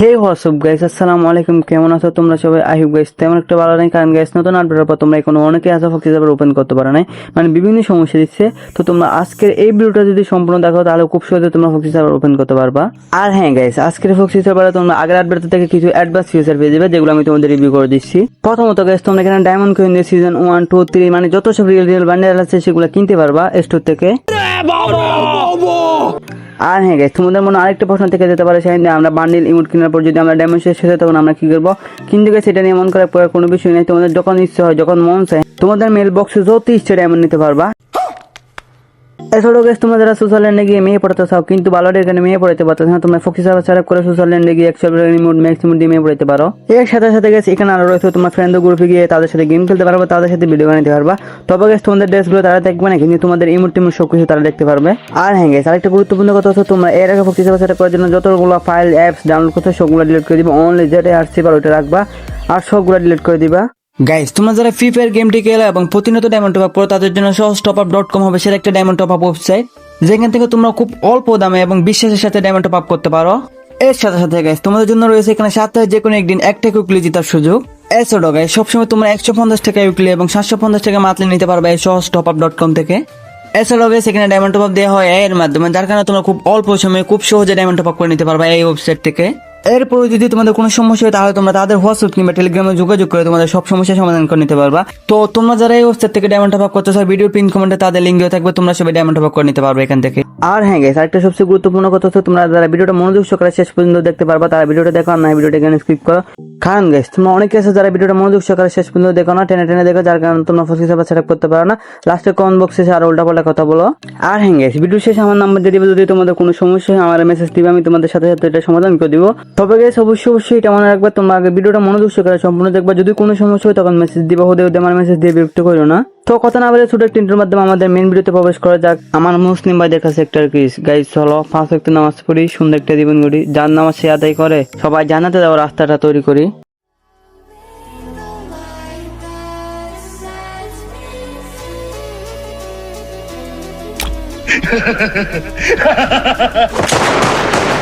হে WhatsApp guys আসসালামু আলাইকুম কেমন আছো তোমরা সবাই? আইহুব গাইস তেমন একটা ভালো নেই। কারণ গাইস নতুন আপডেটের পর তোমরা এখন অনেকে আসা ফক্সি সার্ভার ওপেন করতে পারো নাই। মানে বিভিন্ন সমস্যা দিচ্ছে। তো তোমরা আজকের এই ভিডিওটা যদি সম্পূর্ণ দেখো তাহলে খুব সহজে তোমরা ফক্সি সার্ভার ওপেন করতে পারবা। আর হ্যাঁ গাইস আজকের ফক্সি সার্ভারে তোমরা আগের আপডেট থেকে কিছু অ্যাডভান্স ফিচার পেয়ে যাবে যেগুলো আমি তোমাদের রিভিউ করে দিচ্ছি। প্রথমত গাইস তোমরা এখানে ডায়মন্ড কয়েন দিয়ে সিজন ওয়ান টু থ্রি মানে যত সব রিয়েল রিয়েল বান্ডেল আছে সেগুলো কিনতে পারবা স্টোর থেকে। আর হ্যাঁ গাইস তোমাদের মনে আরেকটা প্রশ্ন থেকে যেতে পারে সেখানে আমরা বান্ডিল ইমোট কেনার পর যদি আমরা ড্যামেজ শেষ হয়ে তখন আমরা কি করব? কিন্তু গাইস এটা নিয়ে মন করার পরে কোনো বিষয় নেই, তোমাদের যখন ইচ্ছে হয়, যখন মন চায়, তোমাদের মেল বক্সে যত ইচ্ছে ডায়মন্ড নিতে পারবা। এছাড়াও গেছে তোমরা যারা সোশ্যাল ল্যান্ডে গিয়ে মেয়ে পড়াতে চাও, কিন্তু ভালোটা এখানে মেয়ে পড়তে পারতো না, তোমরা ফোকাস সার্ভার সেটআপ করে সোশ্যাল ল্যান্ডে গিয়ে একশো রিমোট ম্যাক্সিমাম দিয়ে মেয়ে পড়তে পারো। এর সাথে সাথে গেছে এখানে আরও রয়েছে তোমার ফ্রেন্ড গ্রুপে গিয়ে তাদের সাথে গেম খেলতে পারবে, তাদের সাথে ভিডিও বানাতে পারবা। তবে গেছে তোমাদের ড্রেসগুলো তারা দেখবে না কিন্তু তোমাদের ইমোট টিমোট সব কিছু তারা দেখতে পারবে। আর হ্যাঁ গেছে আরেকটা গুরুত্বপূর্ণ কথা হচ্ছে, তোমরা এর আগে সার্ভার সেটআপ করার জন্য যতগুলো ফাইল অ্যাপস ডাউনলোড করতে সবগুলো ডিলিট করে দিবা। অনলি যেটা আসছে পারো ওটা রাখবা, আর সবগুলো ডিলিট করে দিবা। গাইস তোমরা যারা ফ্রি ফায়ার গেমটি খেলো এবং প্রতিনিয়ত ডায়মন্ড টপ আপ করো, তাদের জন্য সহজ টপ আপ ডট কম হবে সেটা একটা ডায়মন্ড টপ আপ ওয়েবসাইট যেখান থেকে তোমরা খুব অল্প দামে এবং বিশ্বাসের সাথে ডায়মন্ড টপ আপ করতে পারো। এর সাথে সাথে গাইস তোমাদের জন্য রয়েছে এখানে সপ্তাহে যে কোনো একদিন একটা কুকলি জেতার সুযোগ। এছাড়াও গাইস সবসময় তোমরা একশো পঞ্চাশ টাকা উইকলি এবং সাতশো পঞ্চাশ টাকা মাতলে নিতে পারবে এই সহজ টপ আপ ডট কম থেকে। এছাড়াও গাইস এখানে ডায়মন্ড টপ আপ দেওয়া হয় এর মাধ্যমে, যার কারণে তোমরা খুব অল্প সময়ে খুব সহজে ডায়মন্ড টপ আপ করে নিতে পারবে এই ওয়েবসাইট থেকে। এরপরে যদি তোমাদের কোনো সমস্যা হয়, তাহলে তোমরা তাদের হোয়াটসঅ্যাপ কিংবা টেলিগ্রামে যোগাযোগ করে তোমাদের সব সমস্যার সমাধান করে নিতে পারবা। তো তোমরা যারা এই ওয়েবসাইট থেকে ডায়মন্ড টপ আপ করতে চাও ভিডিও পিন কমেন্টে তাদের লিঙ্ক থাকবে, তোমরা সবাই ডায়মন্ড টপ আপ করে নিতে পারবে এখান থেকে। আর হ্যাঁ গেস আরেকটা সবচেয়ে গুরুত্বপূর্ণ কথা হচ্ছে, তোমরা যারা ভিডিওটা মনোযোগ সহকারে শেষ পর্যন্ত দেখতে পারবা, তারা ভিডিওটা দেখো না, ভিডিওটা এখানে স্কিপ করো। কারণ গেস তোমরা অনেকে আছে যারা ভিডিওটা মনোযোগ সহকারে শেষ পর্যন্ত দেখো না, টেনে টেনে দেখো, যার কারণে তোমরা ফসি সাবা সেট করতে পারো না। লাস্টে কমেন্ট বক্সে আর উল্টা পাল্টা কথা বলো। আর হ্যাঁ গেস ভিডিও শেষে, আমার নাম্বার দিয়ে দিবে, যদি তোমাদের কোনো সমস্যা হয়, আমার মেসেজ দিবে, আমি তোমাদের সাথে সাথে এটা সমাধান করে দিব। তবে গেছে অবশ্যই অবশ্যই এটা মনে রাখবে তোমরা আগে ভিডিওটা মনোযোগ সহকারে সম্পূর্ণ দেখবা। যদি কোনো সমস্যা হয়, তখন মেসেজ দিবা, হতে হতে আমার মেসেজ দিয়ে বিরক্ত করো না। তো কথা না বলে ছোট একটা ইন্টার মাধ্যমে আমাদের মেন ভিডিওতে প্রবেশ করা যাক। আমার মুসলিম ভাইদের কাছে একটা কিস গাইজ চলো, পাঁচ একটা নামাজ পড়ি, সুন্দর একটা জীবন গড়ি। যার নামাজ সে আদায় করে, সবাই জানাতে দেওয়া রাস্তাটা তৈরি করি।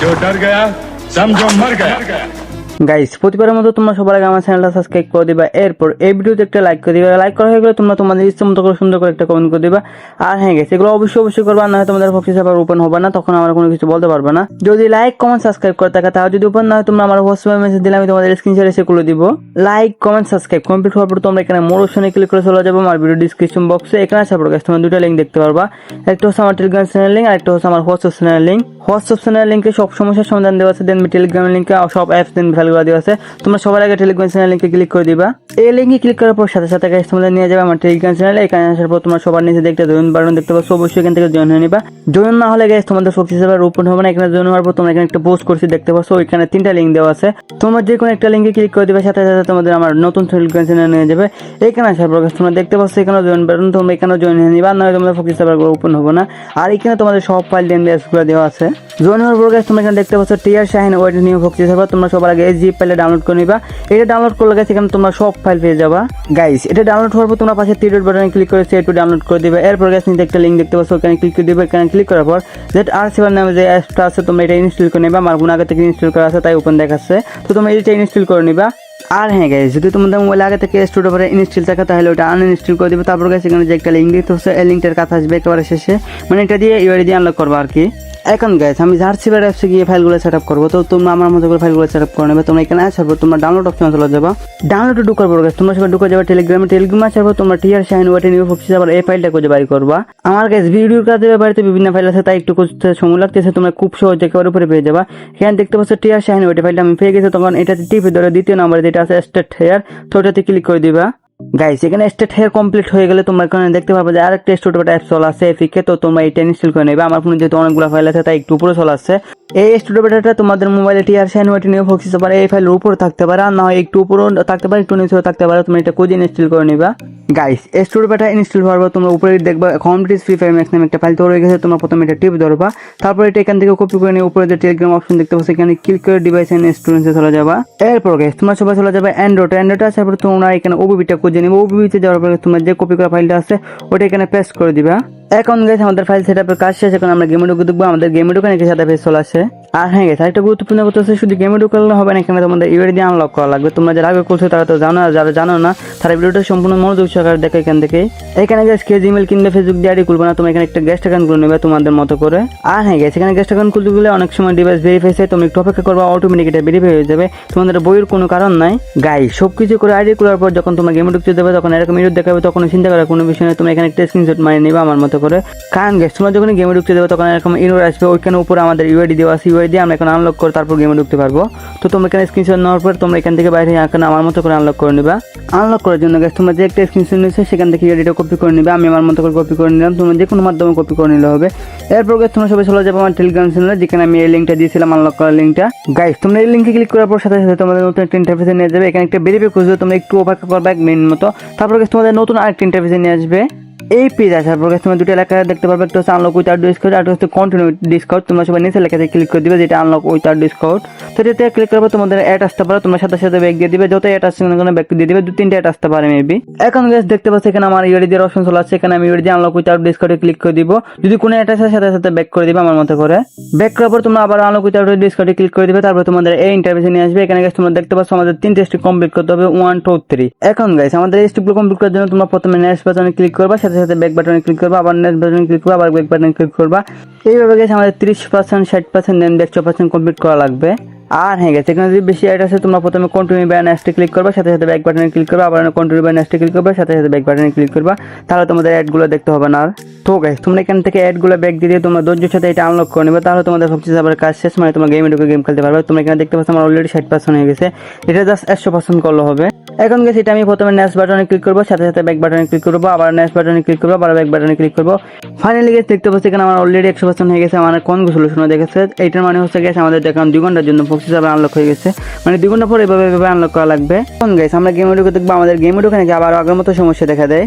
जो डर गया समझो मर गया। গাইস প্রতিবারের মতো তোমরা সবার আগে আমার চ্যানেলটা সাবস্ক্রাইব করে দিবা। এরপর এই ভিডিওতে একটা লাইক করে দিবা। লাইক করা হয়ে গেলে তোমরা তোমাদের ইচ্ছে মতো করে সুন্দর করে একটা কমেন্ট করে দিবা। আর হ্যাঁ গেছে এগুলো অবশ্যই অবশ্যই করবা, না হয় তোমাদের ফক্সি সার্ভার ওপেন হবে না, তখন আমরা কোনো কিছু বলতে পারব না। যদি লাইক কমেন্ট সাবস্ক্রাইব করে থাকা তাহলে যদি ওপেন না হয়, তোমরা আমার হোয়াটসঅ্যাপে মেসেজ দিলে আমি তোমাদের স্ক্রিন শেয়ারে সেগুলো দিব। লাইক কমেন্ট সাবস্ক্রাইব কমপ্লিট হওয়ার পর তোমরা এখানে মোর অপশনে ক্লিক করে চলে যাব আমার ভিডিও ডিসক্রিপশন বক্সে এখানে আসার পর তোমরা দুটো লিঙ্ক দেখতে পারবা। একটা হচ্ছে আমার টেলিগ্রাম চ্যানেল লিঙ্ক আর একটা হচ্ছে আমার WhatsApp channel link WhatsApp channel লিঙ্কে সব সমস্যার সমাধান দেওয়া আছে দেন টেলিগ্রাম লিঙ্কে সব অ্যাপস দেন ভ্যালুগুলো দেওয়া আছে, তোমরা সবার আগে টেলিগ্রাম চ্যানেল লিঙ্কে ক্লিক করে দিবা। এই লিঙ্কে ক্লিক করার পর সাথে সাথে guys, তোমরা নিয়ে যাবে আমার টেলিগ্রাম চ্যানেলে এখানে আসার পর তোমার সবার নিচে দেখতে জয়েন বাটন দেখতে পাচ্ছ, অবশ্যই এখান থেকে জয়েন হয়ে নিবা। জয়েন না হলে গাইস তোমাদের ফোকাস হিসেবে ওপেন হবে না। এখানে জয়েন হওয়ার পর তোমরা এখানে একটা পোস্ট করছি, দেখতে পাচ্ছ, ওইখানে তিনটা লিঙ্ক দেওয়া আছে। তোমরা যে কোনো একটা লিঙ্কে ক্লিক করে দিবে, সাথে সাথে তোমাদের আমার নতুন টেলিগ্রাম চ্যানেল নিয়ে যাবে। এখানে আসার পর তোমরা দেখতে পাচ্ছ এখানে জয়েন বাটন তোমরা এখানে জয়েন হয়ে নিবা। না তোমাদের ফোকাস ওপেন হবে না। আর এখানে তোমাদের সব ফাইলগুলো দেওয়া আছে। হওয়ার পর guys, তোমরা এখানে দেখতে পাচ্ছ টিআর শাহিন ওয়েট নিউ ভক্তি হিসেবে তোমরা সবার আগে এই জিপ ডাউনলোড করে নিবা। এটা ডাউনলোড করলে গেছে এখানে তোমরা সব ফাইল পেয়ে যাবা। গাইস এটা ডাউনলোড হওয়ার পর তোমরা পাশে থ্রি ডট বাটনে ক্লিক করে সেট ডাউনলোড করে দিবে। এরপর গাইস নিচে একটা লিঙ্ক দেখতে পাচ্ছ, ওখানে ক্লিক করে দিবে। এখানে ক্লিক করার পর জেট আর সেভেন নামে যে অ্যাপটা আছে, তোমরা এটা ইনস্টল করে নিবা। আমার গুণ আগে থেকে ইনস্টল করা আছে, তাই ওপেন দেখাচ্ছে। তো তোমরা এটা ইনস্টল করে নিবা। আর হ্যাঁ গাইস যদি তোমাদের মোবাইল আগে থেকে স্টোর পরে ইনস্টল থাকে, তাহলে ওটা আনইনস্টল করে দিবে। তারপর গাইস এখানে যে একটা লিঙ্ক দিতে হচ্ছে এই লিঙ্কটার কাছে আসবে একেবারে শেষে। মানে এটা দিয়ে ইউআইডি দিয়ে আনলক করব আর কি। এখন গাইস আমি জার্সিবার অ্যাপসে গিয়ে ফাইলগুলো সেট আপ করব। তো তোমরা আমার মতো করে ফাইলগুলো সেট আপ করে নেবে। তোমরা এখানে আসার পর তোমরা ডাউনলোড অপশন চলে যাবা। ডাউনলোডে ঢুকার পর তোমরা সবাই ঢুকে যাবে টেলিগ্রামে টেলিগ্রামে আসার পর তোমরা টিআর শাইন ওয়াটে নিউ ফোকাস আবার এই ফাইলটা খুঁজে বাড়ি করবা। আমার কাছে ভিডিওর কাছে বাড়িতে বিভিন্ন ফাইল আছে, তাই একটু খুঁজতে সময় লাগতেছে। তোমরা খুব সহজে একেবারে উপরে পেয়ে যাবা। এখানে দেখতে পাচ্ছ টিআর শাইন ওয়াটে ফাইলটা আমি পেয়ে গেছি। তখন এটাতে টিপে ধরে, দ্বিতীয় নাম্বার যেটা আছে স্টেট হেয়ার তো ওটাতে ক্লিক করে দিবা। গাইস এখানে স্টেট হেয়ার কমপ্লিট হয়ে গেলে তোমরা এখানে দেখতে পাবে যে আরেকটা স্টুডিও অ্যাপ চলে আছে এফিকে তো তোমরা এটা ইনস্টল করে নেবে। আমার ফোনে যেহেতু অনেকগুলো ফাইল আছে, তাই একটু উপরে চলে আসছে। এই স্টুডিও বেটাটা তোমাদের মোবাইলে টিআর সাইন ওয়াটি নিয়ে ফোকাস পারে এই ফাইলের উপরে থাকতে পারে। আর না হয় একটু উপরেও থাকতে পারে, একটু নিচেও থাকতে পারে। তুমি এটা কোজি ইনস্টল করে নিবা। গাইস এই স্টুডিও বেটা ইনস্টল হওয়ার পর তোমরা উপরে দেখবা কমপ্লিট ফ্রি ফায়ার ম্যাক্স নামে একটা ফাইল তৈরি হয়ে গেছে। তোমরা প্রথমে এটা টিপ ধরবা। তারপর এটা এখান থেকে কপি করে নিয়ে উপরে যে টেলিগ্রাম অপশন দেখতে পাচ্ছ, এখানে ক্লিক করে ডিভাইস এন্ড স্টুডেন্টসে চলে যাবা। এরপর গাইস তোমরা সবাই চলে যাবে অ্যান্ড্রয়েড অ্যান্ড্রয়েড আসার পর তোমরা এখানে ওবিবিটা খুঁজে নিবে। ওবিবিতে যাওয়ার পরে তোমার যে কপি করা ফাইলটা আছে, ওটা এখানে পেস্ট করে দিবা। এখন গেছে আমাদের ফাইল সেটা কাজ শেষ। এখন আমরা গেমে ঢুকে দেখব আমাদের গেমে ঢুকে নাকি সাথে ফেস চলে আসে। আর হ্যাঁ গেছে একটা গুরুত্বপূর্ণ কথা হচ্ছে শুধু গেমে ঢুকলে হবে না এখানে তোমাদের ইউআইডি দিয়ে আনলক করা লাগবে। তোমরা যারা আগে করছ তারা তো জানো, আর যারা জানো না, তারা ভিডিওটা সম্পূর্ণ মনোযোগ সহকারে দেখো এখান থেকে। এখানে গেছে কে জিমেল কিনবে ফেসবুক দিয়ে আইডি খুলবে না, তোমরা এখানে একটা গেস্ট অ্যাকাউন্ট খুলে নেবে তোমাদের মতো করে। আর হ্যাঁ গেছে এখানে গেস্ট অ্যাকাউন্ট খুলতে গেলে অনেক সময় ডিভাইস ভেরিফাই চাই তুমি একটু অপেক্ষা করবে অটোমেটিক এটা ভেরিফাই হয়ে যাবে। তোমাদের বইয়ের কোনো কারণ নাই। গাই সব কিছু করে আইডি খোলার পর যখন তোমার গেমে ঢুকতে দেবে, তখন এরকম ইউট দেখাবে, তখন চিন্তা করার কোনো বিষয় নেই তুমি এখানে একটা স্ক্রিনশট মারিয়ে নিবে আমার মতো করে। কারণ গেছে তোমরা যখন গেমে ঢুকতে দেবে, তখন এরকম ইউর আসবে, ওইখানে উপরে আমাদের ইউআইডি দেওয়া আছে ইউআইডি দিয়ে আমরা এখন আনলক করে তারপর গেমে ঢুকতে পারব। তো তোমরা এখানে স্ক্রিনশট নেওয়ার পর তোমরা এখান থেকে বাইরে এখন আমার মতো করে আনলক করে নিবা। আনলক করার জন্য গেছে তোমরা যে একটা স্ক্রিনশট নিয়েছো, সেখান থেকে ইউআইডিটা কপি করে নিবে। আমি আমার মতো করে কপি করে নিলাম। তোমরা যে কোনো মাধ্যমে কপি করে নিলে হবে। এরপর গেছে তোমরা সবাই চলে যাবে আমার টেলিগ্রাম চ্যানেলে যেখানে আমি এই লিঙ্কটা দিয়েছিলাম আনলক করার লিঙ্কটা গাইস তোমরা এই লিঙ্কে ক্লিক করার পর সাথে সাথে তোমাদের নতুন একটা ইন্টারফেসে নিয়ে যাবে। এখানে একটা ভেরিফাই খুঁজবে, তোমরা একটু অপেক্ষা করবে, এক মিনিট মতো। তারপর গেছে তোমাদের নতুন আরেকটা ইন্টারফেসে নিয়ে আসবে। এই পেজ আসার পর তোমরা দুটো লেখা দেখতে পারবে, একটা হচ্ছে আনলক উইথ আর ডিসকাউন্ট আর হচ্ছে কন্টিনিউ ডিসকাউন্ট তোমরা সবাই নিচে লেখাতে ক্লিক করে দিবে, যেটা আনলক উইথ আর ডিসকাউন্ট তো এটাতে ক্লিক করবে তোমাদের অ্যাড আসতে পারে, তোমরা সাথে সাথে ব্যাগ দিয়ে দিবে যত অ্যাড আসছে কোনো ব্যাগ দিয়ে দিবে, দু তিনটে অ্যাড আসতে পারে মেবি এখন গ্যাস দেখতে পাচ্ছি এখানে আমার ইউডি দিয়ে অপশন চলে আসছে, এখানে আমি ইউডি দিয়ে আনলক উইথ আর ডিসকাউন্টে ক্লিক করে দিব। যদি কোনো অ্যাড আসে, সাথে সাথে ব্যাক করে দিবে আমার মতো করে। ব্যাক করার পর তোমরা আবার আনলক উইথ আর ডিসকাউন্টে ক্লিক করে দিবে, তারপর তোমাদের এই ইন্টারভিউ নিয়ে আসবে। এখানে গ্যাস তোমরা দেখতে পাচ্ছ আমাদের তিনটে স্টেপ কমপ্লিট করতে হবে ওয়ান টু থ্রি এখন গাইস আমাদের এই স্টেপগুলো কমপ্লিট করার জন্য তোমরা প্রথমে নেক্সট বাটনে ক্লিক করবা, সাথে সাথে ব্যাক বাটনে ক্লিক করবা, আবার নেক্সট বাটনে ক্লিক করবা, আবার ব্যাক বাটনে ক্লিক করবা। এইভাবে গেছে আমাদের তিরিশ পার্সেন্ট ষাট পার্সেন্ট দেন একশো পার্সেন্ট কমপ্লিট করা লাগবে। আর হ্যাঁ গেছে, এখানে যদি বেশি অ্যাড আছে তোমরা প্রথমে কন্টিনিউ বাই নেক্সটে ক্লিক করবা, সাথে সাথে ব্যাক বাটনে ক্লিক করবা, আবার কন্টিনিউ বাই নেক্সটে ক্লিক করবা, সাথে সাথে ব্যাক বাটনে ক্লিক করবা। তাহলে তোমাদের অ্যাডগুলো দেখতে হবে না আর। তো গাইস তোমরা এখান থেকে অ্যাডগুলো ব্যাক দিয়ে তোমরা ধৈর্যের সাথে এটা আনলক করে নেবে। তাহলে তোমাদের সবচেয়ে আবার কাজ শেষ মানে তোমার গেমে ঢুকে গেম খেলতে পারবে। তোমরা এখানে দেখতে পাচ্ছ আমার অলরেডি ষাট পার্সেন্ট হয়ে গেছে। এটা জাস্ট একশো পার্সেন্ট করলে হবে। এখন গেছে এটা আমি প্রথমে নেক্সট বাটনে ক্লিক করব সাথে সাথে ব্যাক বাটনে ক্লিক করব আবার নেক্সট বাটনে ক্লিক করব আবার ব্যাক বাটনে ক্লিক করব। ফাইনালি গেছে দেখতে পাচ্ছি এখানে আমার অলরেডি একশো পার্সেন্ট হয়ে গেছে আমার কোন সলিউশন দেখেছে। এইটার মানে হচ্ছে গেছে আমাদের এখন দুই ঘণ্টার জন্য ফোক্সিস আবার আনলক হয়ে গেছে। মানে দুই ঘণ্টা পরে এভাবে এভাবে আনলক করা লাগবে। এখন গেছে আমরা গেমে ঢুকে দেখব আমাদের গেমে ঢুকে নাকি আবার আগের মতো সমস্যা দেখা দেয়।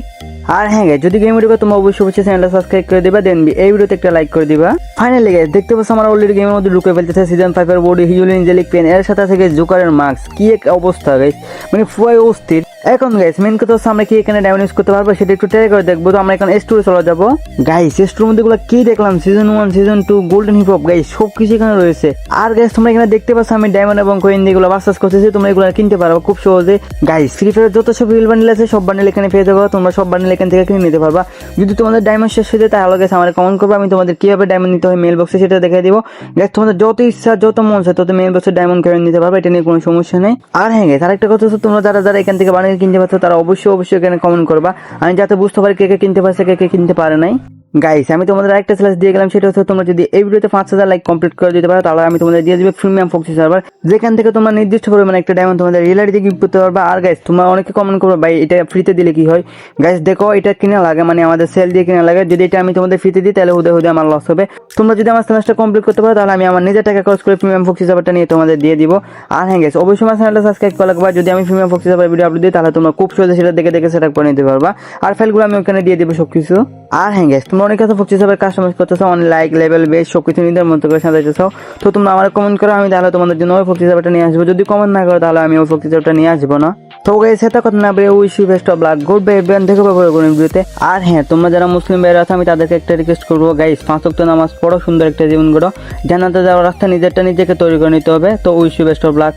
আর হ্যাঁ guys, যদি গেম ভিডিও তোমরা অবশ্যই অবশ্যই চ্যানেলটা সাবস্ক্রাইব করে দিবা দেন এই ভিডিওতে একটা লাইক করে দিবা। ফাইনালি গাইস দেখতে পাচ্ছ আমার অলরেডি গেমের মধ্যে ঢুকে ফেলতেছে সিজন ফাইভ এর বডি হিউল ইঞ্জেলিক পেন এর সাথে আছে জোকারের মার্কস কি এক অবস্থা গাইস মানে ফুয়াই অস্থির এখন গাইস মেন কথা হচ্ছে আমরা কি এখানে ডায়মন্ড ইউজ করতে পারব সেটা একটু ট্রাই করে দেখব। তো আমরা এখন এস চলে যাব। গাইস এস মধ্যে গুলো কি দেখলাম? Season one season two golden hip hop guys সব কিছু এখানে রয়েছে। আর গাইস তোমরা এখানে দেখতে পাচ্ছ আমি ডায়মন্ড এবং কয়েন দিয়ে গুলো বাসাস করতেছি, তোমরা এগুলো কিনতে পারো খুব সহজে। গাইস ফ্রি ফায়ার যত সব রিল বান্ডেল আছে, সব বান্ডেল এখানে পেয়ে যাব, তোমরা সব বান্ডেল এখান থেকে কিনে নিতে পারবা। যদি তোমাদের ডায়মন্ড শেষ হয়ে যায়, তাহলে গেছে আমার কমেন্ট করবে, আমি তোমাদের কীভাবে ডায়মন্ড নিতে হয় মেল বক্সে সেটা দেখে দিব। গ্যাস তোমাদের যত ইচ্ছা, যত মন চায়, তত মেল বক্সে ডায়মন্ড কয়েন নিতে পারবে, এটা নিয়ে কোনো সমস্যা নেই। আর হ্যাঁ গেছে আরেকটা কথা হচ্ছে তোমরা যারা যারা এখান থেকে বানিয়ে কিনতে পারছ, তারা অবশ্যই অবশ্যই এখানে কমেন্ট করবা। আমি যাতে বুঝতে পারি কে কে কিনতে পারছে, কে কে কিনতে পারে নাই। গাইস আমি তোমাদের আরেকটা স্ল্যাশ দিয়ে গেলাম, সেটা হচ্ছে তোমরা যদি এই ভিডিওতে পাঁচ হাজার লাইক কমপ্লিট করে দিতে পারো, তাহলে আমি তোমাদের দিয়ে দেবো প্রিমিয়াম ফক্সি সার্ভার যেখান থেকে তোমরা নির্দিষ্ট পরিমাণে একটা ডায়মন্ড তোমাদের রিয়েলারিতে গিফট করতে পারবা। আর গাইস তোমরা অনেকে কমেন্ট করবে, ভাই, এটা ফ্রিতে দিলে কি হয়? গাইস দেখো, এটা কিনা লাগে মানে আমাদের সেল দিয়ে কিনা লাগে। যদি এটা আমি তোমাদের ফ্রিতে দিই, তাহলে হুদে হুদে আমার লস হবে। তোমরা যদি আমার স্ল্যাশটা কমপ্লিট করতে পারো, তাহলে আমি আমার নিজের টাকা খরচ করে প্রিমিয়াম ফক্সি সার্ভারটা নিয়ে তোমাদের দিয়ে দিব। আর হ্যাঁ গাইস অবশ্যই আমার চ্যানেলটা সাবস্ক্রাইব করে রাখবা। যদি আমি premium foxy server video upload দিই, তাহলে তোমরা খুব সহজে সেটা দেখে দেখে সেটা করে নিতে পারবা। আর ফাইলগুলো আমি ওখানে দিয়ে দিব সবকিছু। আর হ্যাঁ গাইস তোমরা অনেক কথা সার্ভার কাস্টমাইজ করতে চাও অনেক লাইক লেভেল বেস সবকিছু নিজের মতো করে সাজাইতে চাও তো তোমরা আমার কমেন্ট করো, আমি তাহলে তোমাদের জন্য ওই ফক্সি সার্ভারটা নিয়ে আসব। যদি কমেন্ট না করো, তাহলে আমি ওই ফক্সি সার্ভারটা নিয়ে আসব না। তো গাইস সেটা কথা না বলে wish you best of luck good bye Ben দেখো পাবো কোন ভিডিওতে আর হ্যাঁ তোমরা যারা মুসলিম ভাইরা আছে, আমি তাদেরকে একটা রিকোয়েস্ট করব। গাইস পাঁচ ওয়াক্ত নামাজ পড়ো, সুন্দর একটা জীবন গড়ো। জানাতে যাওয়ার রাস্তা নিজেরটা নিজেকে তৈরি করে নিতে হবে। তো wish you best of luck